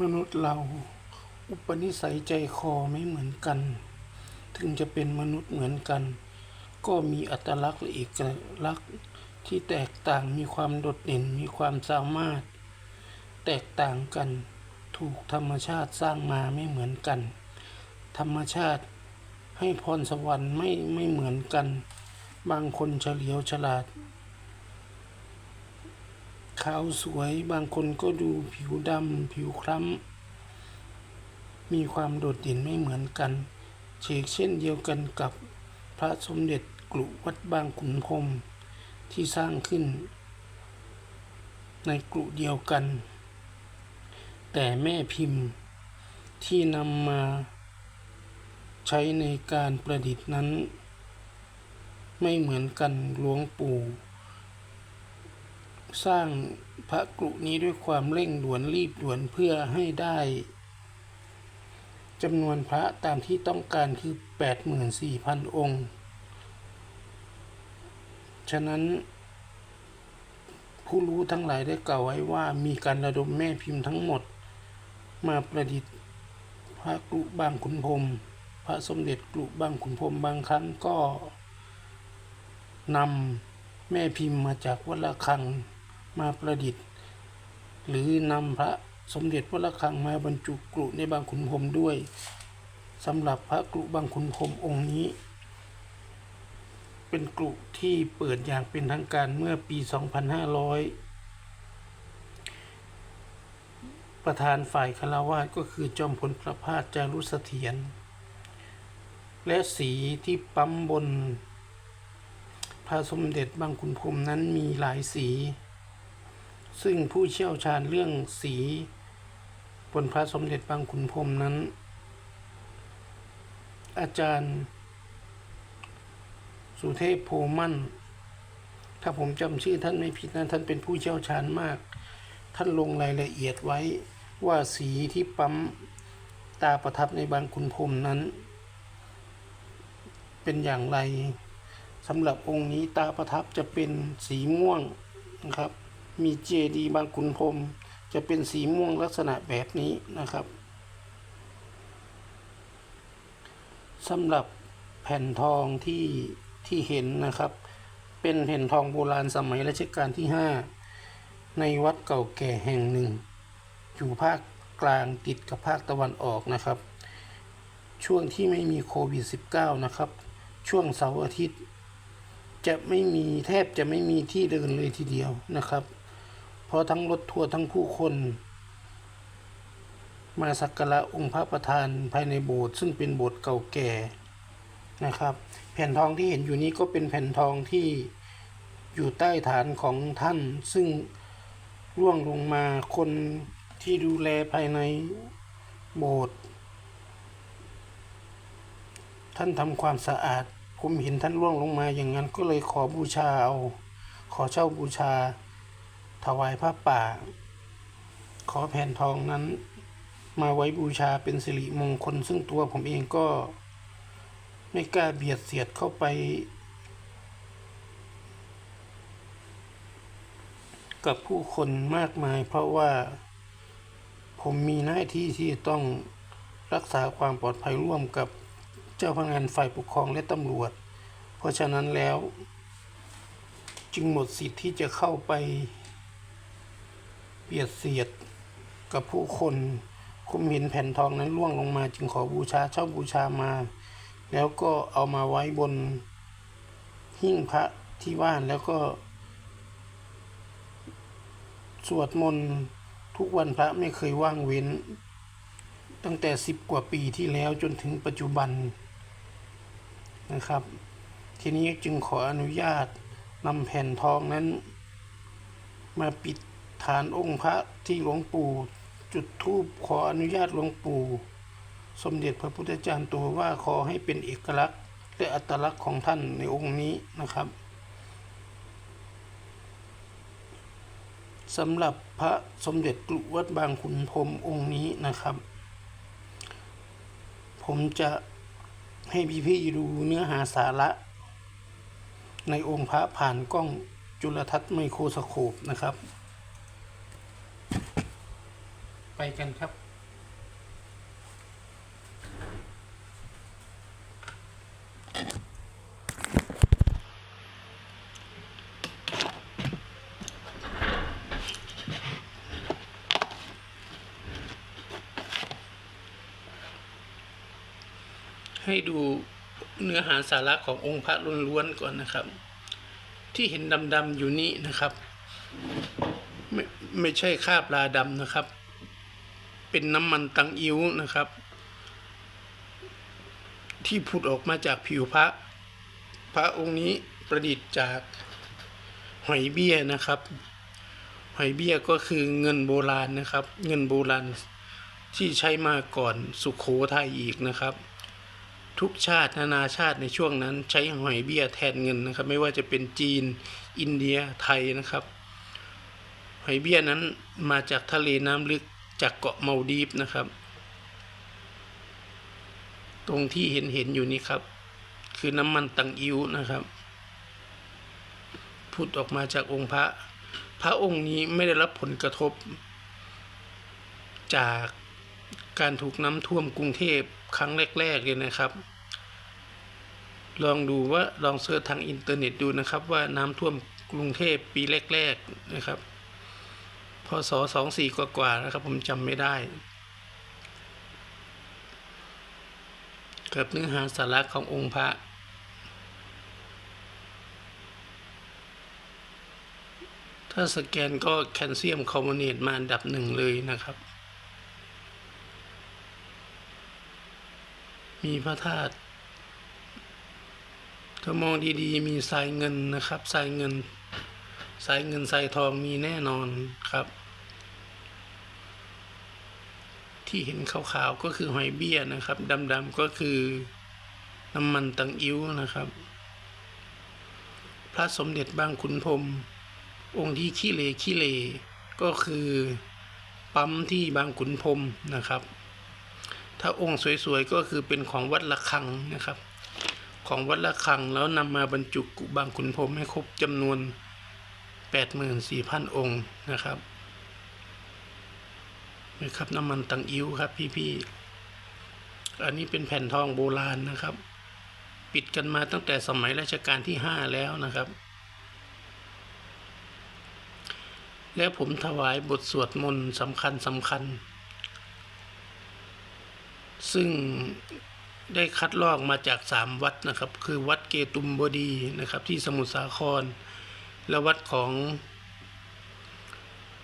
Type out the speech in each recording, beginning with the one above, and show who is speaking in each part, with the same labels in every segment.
Speaker 1: มนุษย์เรา อุปนิสัยใจคอไม่เหมือนกัน ถึงจะเป็นมนุษย์เหมือนกัน ก็มีอัตลักษณ์และเอกลักษณ์ที่แตกต่างมีความโดดเด่นมีความสามารถ แตกต่างกันถูกธรรมชาติสร้างมาไม่เหมือนกัน ธรรมชาติให้พรสวรรค์ไม่ไม่เหมือนกัน บางคนเฉลียวฉลาด ขาวสวยบางคนก็ดูผิวดำผิวคล้ำ มีความโดดเด่นไม่เหมือนกันเชกเช่นเดียวกันกับพระสมเด็จกลุวัดบางขุนพรมที่สร้างขึ้น ในกลุเดียวกัน แต่แม่พิมพ์ที่นำมาใช้ในการประดิษฐ์นั้น ไม่เหมือนกันหลวงปู่ สร้างพระกรุนี้ด้วยความเร่งด่วนรีบด่วนเพื่อให้ได้จำนวนพระตามที่ต้องการคือ 84,000 องค์ ฉะนั้น ผู้รู้ทั้งหลายได้กล่าวไว้ว่ามีการระดมแม่พิมพ์ทั้งหมด มาประดิษฐ์พระกรุบางขุนพรมพระสมเด็จกรุบางขุนพรมบางครั้งก็นำแม่พิมพ์มาจากวัดระฆัง มาประดิษฐ์ หรือนำพระสมเด็จวัดระฆังมาบรรจุกรุในบางขุนพรหมด้วยสำหรับพระกรุบางขุนพรหมองค์นี้ เป็นกรุที่เปิดอย่างเป็นทางการเมื่อปี 2500 ประธานฝ่ายคารวาสก็คือจอมพลประภาสจารุเสถียรและสีที่ปั๊มบนพระสมเด็จบางขุนพรหมนั้นมีหลายสี ซึ่งผู้เชี่ยวชาญเรื่องสีบนพระสมเด็จบางขุนพรมนั้น อาจารย์ สุเทพโพมั่น ถ้าผมจำชื่อท่านไม่ผิดนะท่านเป็นผู้เชี่ยวชาญมาก ท่านลงรายละเอียดไว้ว่าสีที่ปั๊มตาประทับในบางขุนพรมนั้น เป็นอย่างไรสำหรับองค์นี้ตาประทับจะเป็นสีม่วงนะครับ มีเจดีย์บางขุนพรมจะเป็นสีม่วงลักษณะแบบนี้นะครับสำหรับแผ่นทองที่ที่เห็นนะครับ เป็นแผ่นทองโบราณสมัยรัชกาลที่ 5 ในวัดเก่าแก่แห่งหนึ่ง อยู่ภาคกลางติดกับภาคตะวันออกนะครับ ช่วงที่ไม่มีโควิด -19 นะครับ ช่วงเสาร์อาทิตย์ จะไม่มีแทบจะไม่มีที่เดินเลยทีเดียวนะครับ เพราะทั้งรถทัวร์ทั้งผู้คน มาสักการะองค์พระประธานภายในโบสถ์ซึ่งเป็นโบสถ์เก่าแก่นะครับ แผ่นทองที่เห็นอยู่นี้ก็เป็นแผ่นทองที่อยู่ใต้ฐานของท่าน ซึ่งร่วงลงมาคนที่ดูแลภายในโบสถ์ท่านทำความสะอาด ผมเห็นท่านร่วงลงมาอย่างนั้นก็เลยขอบูชาเอา ขอเช่าบูชา ถวายพระป่า ขอแผ่นทองนั้น มาไว้บูชาเป็นสิริมงคล ซึ่งตัวผมเองก็ไม่กล้าเบียดเสียดเข้าไป กับผู้คนมากมาย เพราะว่าผมมีหน้าที่ที่ต้องรักษาความปลอดภัยร่วมกับเจ้าพนักงานฝ่ายปกครองและตำรวจ เพราะฉะนั้นแล้ว จึงหมดสิทธิ์ที่จะเข้าไป เบียดเสียดกับผู้คนผมเห็นแผ่นทองนั้นร่วงลงมา จึงขอบูชาเช่าบูชามา แล้วก็เอามาไว้บนหิ้งพระที่บ้านแล้วก็ สวดมนต์ทุกวันพระไม่เคยว่างเว้น ตั้งแต่สิบกว่าปีที่แล้วจนถึงปัจจุบันนะครับ ทีนี้จึงขออนุญาตนำแผ่นทองนั้น มาปิด ฐานองค์พระที่หลวงปู่จุดธูปขออนุญาตหลวงปู่ สมเด็จพระพุทธจารย์ตัวว่าขอให้เป็นเอกลักษณ์และอัตลักษณ์ของท่านในองค์นี้นะครับสำหรับพระสมเด็จกรุวัดบางขุนพรมองค์นี้นะครับ ผมจะให้พี่ๆดูเนื้อหาสาระ ในองค์พระผ่านกล้องจุลทรรศน์ไมโครสโคปนะครับ ไปกันครับ ให้ดูเนื้อหาสาระขององค์พระล้วนๆก่อนนะครับ ที่เห็นดำๆอยู่นี้นะครับ ไม่ไม่ใช่คาบลาดำนะครับ เป็นน้ำมันตังอิ้วนะครับ ที่ผุดออกมาจากผิวพระ พระองค์นี้ประดิษฐ์จากหอยเบี้ยนะครับ หอยเบี้ยก็คือเงินโบราณนะครับ เงินโบราณที่ใช้มาก่อนสุขโขทัยอีกนะครับ ทุกชาตินานาชาติในช่วงนั้นใช้หอยเบี้ยแทนเงินนะครับ ไม่ว่าจะเป็นจีน อินเดียไทยนะครับ หอยเบี้ยนั้นมาจากทะเลน้ำลึก จากเกาะเมาดีฟนะครับ ตรงที่เห็นเห็นอยู่นี้ครับ คือน้ำมันตังอิวนะครับพุดออกมาจากองค์พระ พระองค์นี้ไม่ได้รับผลกระทบ จากการถูกน้ำท่วมกรุงเทพครั้งแรก ๆ เลยนะครับ ลองดูว่าลองเสิร์ชทางอินเทอร์เน็ตดูนะครับว่าน้ำท่วมกรุงเทพปีแรก ๆ นะครับ พศสองสี่กว่าๆนะครับ ผมจำไม่ได้กับเนื้อหาสาระขององค์พระ ถ้าสแกนก็แคลเซียมคาร์บอเนตมาอันดับหนึ่งเลยนะครับ มีพระธาตุถ้ามองดีๆ มีทรายเงินนะครับทรายเงินทรายเงินทรายทองมีแน่นอนครับ ที่เห็นขาวๆก็คือหอยเบี้ยนะครับดำๆก็คือน้ำมันตังอิ้วนะครับ พระสมเด็จบางขุนพรมองค์ที่ขี้เลขี้เลก็คือปั๊มที่บางขุนพรมนะครับ ถ้าองค์สวยๆก็คือเป็นของวัดละคังนะครับ ของวัดละคังแล้วนำมาบรรจุกุบางขุนพรมให้ครบจำนวน 84,000 องค์นะครับ นะครับน้ำมันตังอิ้วครับ พี่ๆอันนี้เป็นแผ่นทองโบราณนะครับ ปิดกันมาตั้งแต่สมัยรัชกาลที่5แล้วนะครับ และผมถวายบทสวดมนต์สำคัญสำคัญ ซึ่งได้คัดลอกมาจากสามวัดนะครับ คือวัดเกตุมบดีนะครับ ที่สมุทรสาคร และวัดของ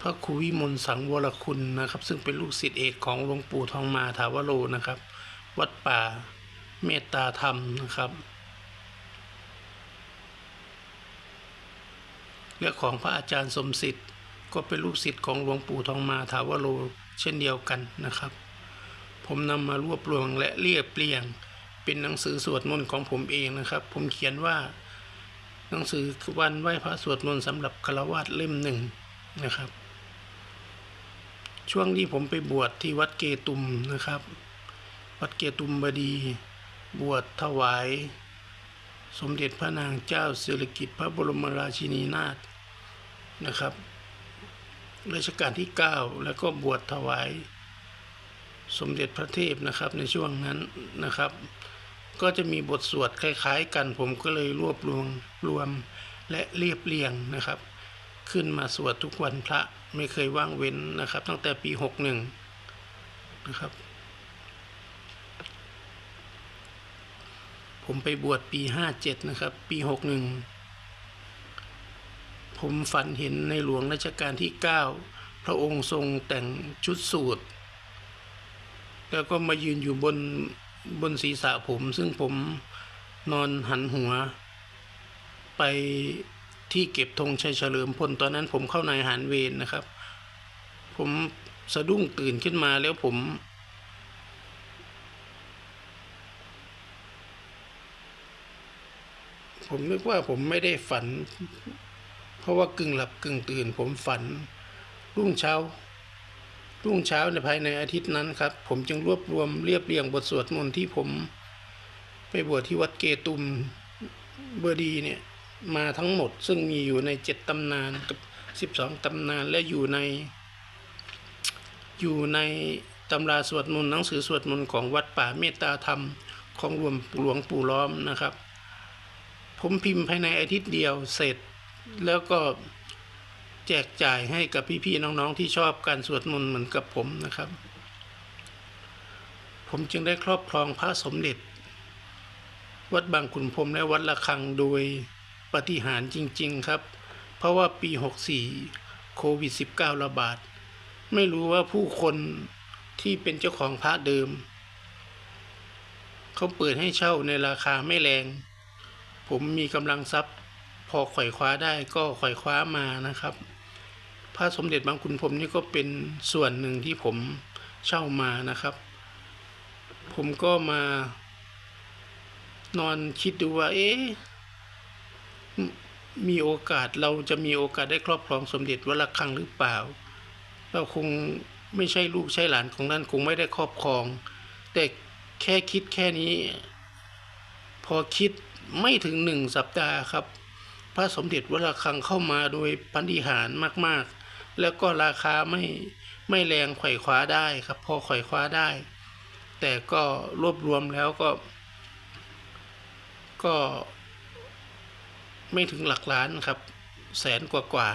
Speaker 1: พระครูวิมลสังวรคุณนะครับ ซึ่งเป็นลูกศิษย์เอกของหลวงปู่ทองมาถาวโรนะครับ วัดป่าเมตตาธรรมนะครับ และของพระอาจารย์สมศิษย์ก็เป็นลูกศิษย์ของหลวงปู่ทองมาถาวโรเช่นเดียวกันนะครับ ผมนำมารวบรวมและเรียบเรียง เป็นหนังสือสวดมนต์ของผมเองนะครับ ผมเขียนว่า หนังสือวันไหว้พระสวดมนต์สำหรับฆราวาสเล่มหนึ่งนะครับ ช่วงที่ผมไปบวชที่วัดเกตุมนะครับ วัดเกตุมบดีบวชถวาย สมเด็จพระนางเจ้าสิริกิติ์พระบรมราชินีนาถนะครับรัชกาลที่ 9 แล้วก็บวชถวาย สมเด็จพระเทพนะครับในช่วงนั้นนะครับ ก็จะมีบทสวดคล้ายๆ กันผมก็เลยรวบรวมรวมและเรียบเรียงนะครับ ขึ้นมาสวดทุกวันพระ ไม่เคยว่างเว้นนะครับ ตั้งแต่ปี 61 นะครับ ผมไปบวชปี 57 นะครับ ปี 61 ผมฝันเห็นในหลวงรัชกาลที่ 9 พระองค์ทรงแต่งชุดสูทแล้วก็มายืนอยู่บนบนศีรษะผม ซึ่งผมนอนหันหัวไป ที่เก็บธงชัยเฉลิมพลตอนนั้นผมเข้านายหารเวรนะครับ ผมสะดุ้งตื่นขึ้นมาแล้วผม ผมนึกว่าผมไม่ได้ฝัน เพราะว่ากึ่งหลับกึ่งตื่น ผมฝันรุ่งเช้ารุ่งเช้าในภายในอาทิตย์นั้นครับ ผมจึงรวบรวมเรียบเรียงบทสวดมนต์ที่ผม ไปบวชที่วัดเกตุมเบอร์ดีเนี่ย มาทั้งหมด ซึ่งมีอยู่ในเจ็ดตำนานกับสิบสองตำนานและอยู่ใน อยู่ในตำราสวดมนต์หนังสือสวดมนต์ของวัดป่าเมตตาธรรมของหลวงหลวงปู่ล้อมนะครับ ผมพิมพ์ภายในอาทิตย์เดียวเสร็จ แล้วก็แจกจ่ายให้กับพี่ๆน้องๆที่ชอบการสวดมนต์เหมือนกับผมนะครับ ผมจึงได้ครอบครองพระสมเด็จ วัดบางขุนพรมและวัดละคังโดย ปฏิหารจริง ๆ ครับ เพราะว่าปี 64 โควิด -19 ระบาด ไม่รู้ว่าผู้คนที่เป็นเจ้าของพระเดิม เขาเปิดให้เช่าในราคาไม่แรง ผมมีกำลังทรัพย์ พอไขว่คว้าได้ก็ไขว่คว้ามานะครับ พระสมเด็จบางขุนพรหมนี่ก็เป็นส่วนหนึ่งที่ผมเช่ามานะครับ ผมก็มานอนคิดดูว่า เอ๊ะ มีโอกาสเราจะมีโอกาสได้ครอบครองสมเด็จวัดระฆังหรือเปล่า เราคงไม่ใช่ลูกใช่หลานของนั่นคงไม่ได้ครอบครอง แต่แค่คิดแค่นี้ พอคิดไม่ถึงหนึ่งสัปดาห์ครับ พระสมเด็จวัดระฆังเข้ามาโดยพันธิหารมากๆ แล้วก็ราคาไม่ไม่แรงไขว่คว้าได้ครับ พอไขว่คว้าได้ แต่ก็รวบรวมแล้วก็ ก็ ไม่ถึงหลักล้านครับ แสนกว่ากว่า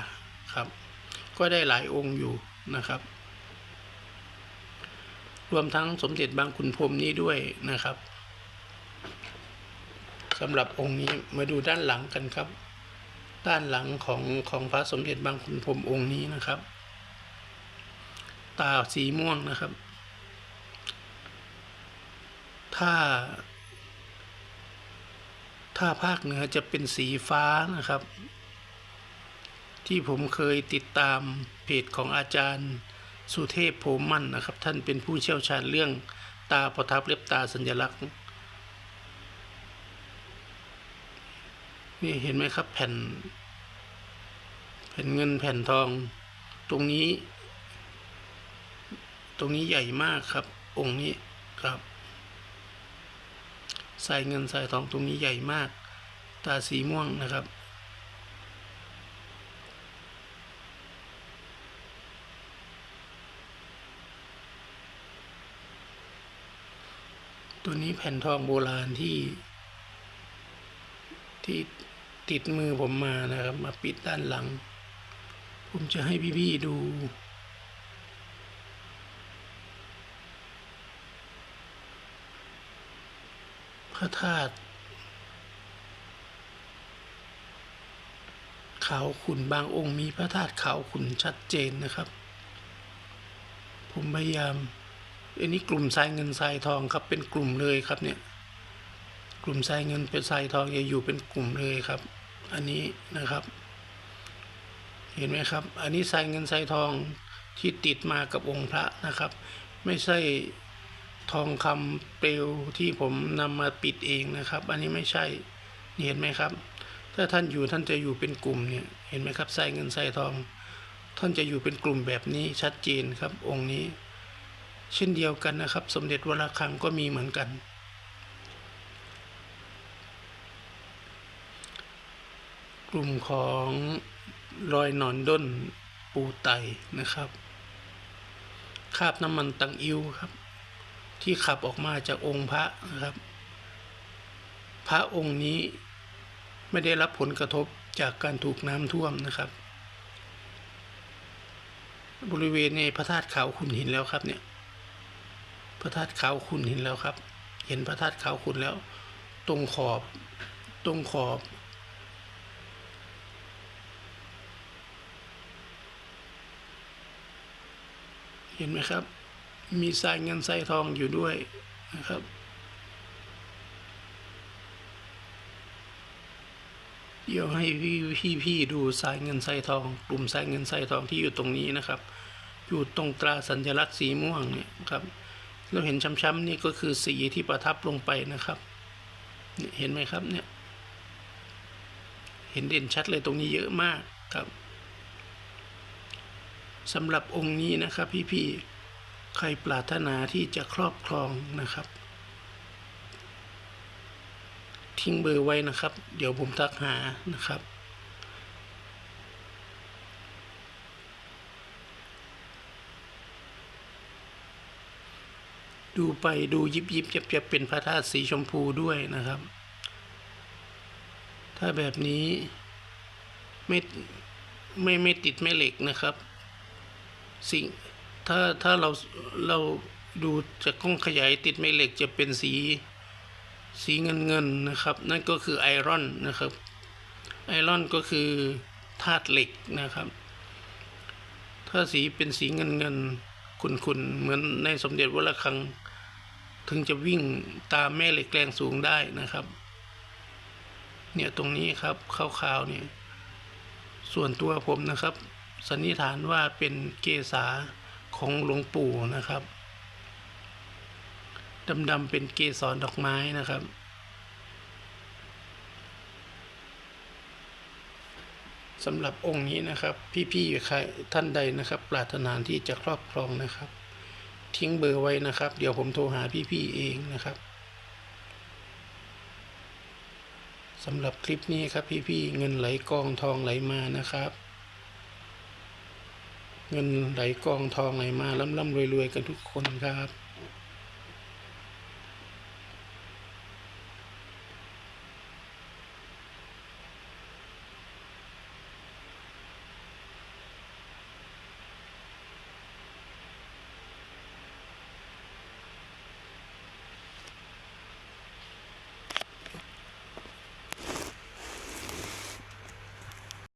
Speaker 1: ครับ ก็ได้หลายองค์อยู่นะครับ รวมทั้งสมเด็จบางขุนพรมนี้ด้วยนะครับสำหรับองค์นี้มาดูด้านหลังกันครับ ด้านหลังของของพระสมเด็จบางขุนพรมองค์นี้นะครับ ตาสีม่วงนะครับ ถ้า ถ้าภาคเหนือจะเป็นสีฟ้านะครับ ที่ผมเคยติดตามเพจของอาจารย์สุเทพโพมั่นนะครับ ท่านเป็นผู้เชี่ยวชาญเรื่องตาประทับเล็บตาสัญลักษณ์นี่เห็นไหมครับแผ่น แผ่นเงินแผ่นทอง ตรงนี้ ตรงนี้ใหญ่มากครับ องค์นี้ครับ ใส่เงินใส่ทองตรงนี้ใหญ่มาก ตาสีม่วงนะครับ ตัวนี้แผ่นทองโบราณที่ ที่ติดมือผมมานะครับ มาปิดด้านหลัง ผมจะให้พี่ๆดู ระธาตุขาวขุนบางองค์มีพระธาตุขาวขุนชัดเจนนะครับ ผมพยายามอันนี้กลุ่มทรายเงินทรายทองครับเป็นกลุ่มเลยครับเนี่ยกลุ่มทรายเงินเป็นทรายทองจะอยู่เป็นกลุ่มเลยครับ อันนี้นะครับ เห็นไหมครับ อันนี้ทรายเงินทรายทองที่ติดมากับองค์พระนะครับ ไม่ใช่ ทองคำเปลวที่ผมนำมาปิดเองนะครับ อันนี้ไม่ใช่เห็นไหมครับ ถ้าท่านอยู่ท่านจะอยู่เป็นกลุ่มเนี่ยเห็นไหมครับทรายเงินทรายทอง ท่านจะอยู่เป็นกลุ่มแบบนี้ชัดเจนครับ องค์นี้ เช่นเดียวกันนะครับ สมเด็จวราคังก็มีเหมือนกัน กลุ่มของรอยหนอนด้นปูไตนะครับ คาบน้ำมันตังอิวครับ ที่ขับออกมาจากองค์พระนะครับ พระองค์นี้ไม่ได้รับผลกระทบจากการถูกน้ำท่วมนะครับ บริเวณในพระธาตุขาวขุนหินแล้วครับเนี่ยพระธาตุขาวขุนห็นแล้วครับ เห็นพระธาตุขาวขุนแล้ว ตรงขอบตรงขอบเห็นไหมครับ มีทรายเงินทรายทองอยู่ด้วยนะครับ เดี๋ยวให้พี่พี่พี่ดูทรายเงินทรายทอง กลุ่มทรายเงินทรายทองที่อยู่ตรงนี้นะครับ อยู่ตรงตราสัญลักษณ์สีม่วงเนี่ยครับเราเห็นช้ำๆนี่ก็คือสีที่ประทับลงไปนะครับเนี่ยเห็นไหมครับเนี่ย เห็นเด่นชัดเลยตรงนี้เยอะมากครับสำหรับองค์นี้นะครับพี่ๆ ใครปรารถนาที่จะครอบครองนะครับ ทิ้งเบอร์ไว้นะครับ เดี๋ยวผมทักหานะครับ ดูไปดูยิบยิบยับยับเป็นพระธาตุสีชมพูด้วยนะครับ ถ้าแบบนี้ไม่ไม่ไม่ติดแม่เหล็กนะครับ สิ่ง ถ้าถ้าเราเราดูจากกล้องขยายติดแม่เหล็กจะเป็นสีสีเงินเงินนะครับ นั่นก็คือไอรอนนะครับ ไอรอนก็คือธาตุเหล็กนะครับ ถ้าสีเป็นสีเงินเงินขุนๆเหมือนในสมเด็จวัดระฆัง ถึงจะวิ่งตามแม่เหล็กแรงสูงได้นะครับ เนี่ยตรงนี้ครับขาวๆเนี่ยส่วนตัวผมนะครับ สันนิษฐานว่าเป็นเกษา ของหลวงปู่นะครับดำๆเป็นเกสรดอกไม้นะครับ สำหรับองค์นี้นะครับ พี่ๆใครท่านใดนะครับ ปรารถนาที่จะครอบครองนะครับ ทิ้งเบอร์ไว้นะครับ เดี๋ยวผมโทรหาพี่ๆเองนะครับสำหรับคลิปนี้ครับพี่ๆเงินไหลกองทองไหลมานะครับ เงินไหลกองทองไหลมาล่ำล่ำรวยรวยกันทุกคนครับ